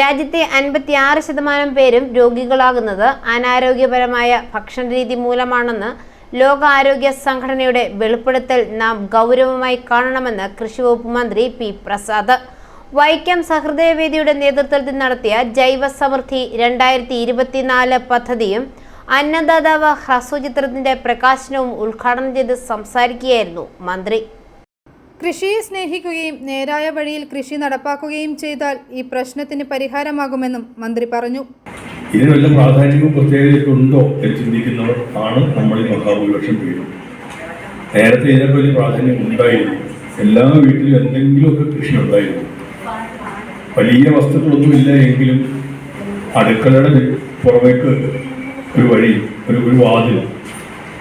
രാജ്യത്തെ അൻപത്തി ആറ് ശതമാനം പേരും രോഗികളാകുന്നത് അനാരോഗ്യപരമായ ഭക്ഷണരീതി മൂലമാണെന്ന് ലോകാരോഗ്യ സംഘടനയുടെ വെളിപ്പെടുത്തൽ നാം ഗൗരവമായി കാണണമെന്ന് കൃഷിവകുപ്പ് മന്ത്രി പി പ്രസാദ്. വൈക്കം സഹൃദയവേദിയുടെ നേതൃത്വത്തിൽ നടത്തിയ ജൈവ സമൃദ്ധി രണ്ടായിരത്തി ഇരുപത്തിനാല് പദ്ധതിയും അന്നദാതാവ് ഹ്രസ്വചിത്രത്തിന്റെ പ്രകാശനവും ഉദ്ഘാടനം ചെയ്ത് സംസാരിക്കുകയായിരുന്നു മന്ത്രി. കൃഷിയെ സ്നേഹിക്കുകയും നേരായ വഴിയിൽ കൃഷി നടപ്പാക്കുകയും ചെയ്താൽ ഈ പ്രശ്നത്തിന് പരിഹാരമാകുമെന്നും മന്ത്രി പറഞ്ഞു. ഇതിന് വല്ല പ്രാധാന്യവും പ്രത്യേകതയൊക്കെ ഉണ്ടോ എന്ന് ചിന്തിക്കുന്നവർ ആണ് നമ്മൾ ഈ മഹാഭൂരിപക്ഷം പേരും. നേരത്തെ ഇതിനൊക്കെ വലിയ പ്രാധാന്യം ഉണ്ടായിരുന്നു. എല്ലാ വീട്ടിലും എന്തെങ്കിലുമൊക്കെ കൃഷി ഉണ്ടായിരുന്നു. വലിയ വസ്തുക്കളൊന്നുമില്ല എങ്കിലും അടുക്കളയുടെ പുറമേക്ക് ഒരു വഴി ഒരു ഒരു വാതിൽ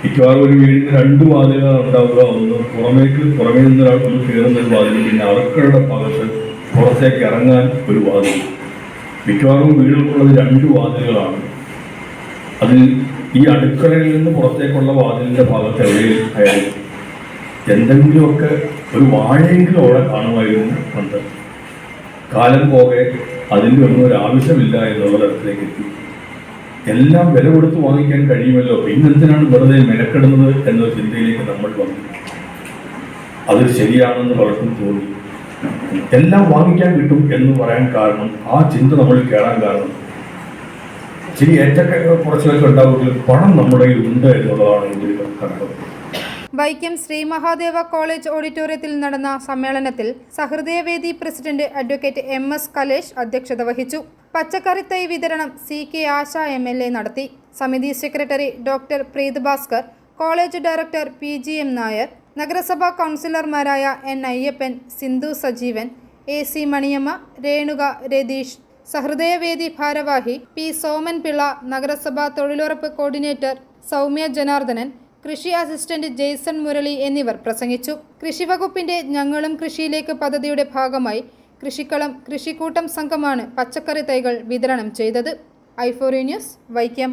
മിക്കവാറും ഒരു വീടിന് രണ്ട് വാതിലുകൾ ഉണ്ടാവുക ഒന്ന് പുറമേക്ക് പുറമേ നിന്ന് ഒരാൾ ഒന്ന് കയറുന്ന ഒരു വാതിൽ പിന്നെ അടുക്കളയുടെ ഭാഗത്ത് പുറത്തേക്ക് ഇറങ്ങാൻ ഒരു വാതിൽ. മിക്കവാറും വീടുകൾക്കുള്ളത് രണ്ട് വാതിലുകളാണ്. അതിൽ ഈ അടുക്കളയിൽ നിന്ന് പുറത്തേക്കുള്ള വാതിലിന്റെ ഭാഗത്ത് എവിടെയും അയാൾ എന്തെങ്കിലുമൊക്കെ ഒരു വാഴയെങ്കിലും അവിടെ കാണുമായിരുന്നു പണ്ട്. കാലം പോകെ അതിന്റെ ഒന്നും ഒരു ആവശ്യമില്ല എന്നുള്ള തരത്തിലേക്ക് എത്തി. എല്ലാം വില കൊടുത്ത് വാങ്ങിക്കാൻ കഴിയുമല്ലോ? പിന്നെന്തിനാണ് വെറുതെ മെനക്കെടുന്നത് എന്ന ചിന്തയിലേക്ക് നമ്മൾ വന്നു. അത് ശരിയാണെന്ന് പലർക്കും തോന്നി. എല്ലാം വാങ്ങിക്കാൻ കിട്ടും എന്ന് പറയാൻ കാരണം ആ ചിന്ത നമ്മൾ കേടാൻ കാരണം ശരി ഏറ്റൊക്കെ കുറച്ചൊക്കെ ഉണ്ടാവുമെങ്കിലും പണം നമ്മുടെ കയ്യിൽ ഉണ്ട് എന്നുള്ളതാണ് ഒരു കണ്ടത് വൈക്കം ശ്രീ മഹാദേവ കോളേജ് ഓഡിറ്റോറിയത്തിൽ നടന്ന സമ്മേളനത്തിൽ Sahrudayavedi president advocate M S Kalesh അധ്യക്ഷത വഹിച്ചു. പച്ചക്കറി തൈ വിതരണം C K Asha M L A നടത്തി. സമിതി secretary doctor Preeth Bhaskar college director P G M Nair നഗരസഭാ കൗൺസിലർമാരായ N Ayyappan Sindhu Sajeevan A C Maniyamma Renuka Ratheesh Sahrudayavedi ഭാരവാഹി പി സോമൻ പിള്ള നഗരസഭാ തൊഴിലുറപ്പ് കോർഡിനേറ്റർ സൗമ്യ ജനാർദ്ദനൻ കൃഷി അസിസ്റ്റന്റ് ജെയ്സൺ മുരളി എന്നിവർ പ്രസംഗിച്ചു. കൃഷിവകുപ്പിന്റെ ഞങ്ങളും കൃഷിയിലേക്ക് പദ്ധതിയുടെ ഭാഗമായി കൃഷിക്കളം കൃഷിക്കൂട്ടം സംഘമാണ് പച്ചക്കറി തൈകൾ വിതരണം ചെയ്തത്. ഐഫോറി ന്യൂസ് വൈക്കം.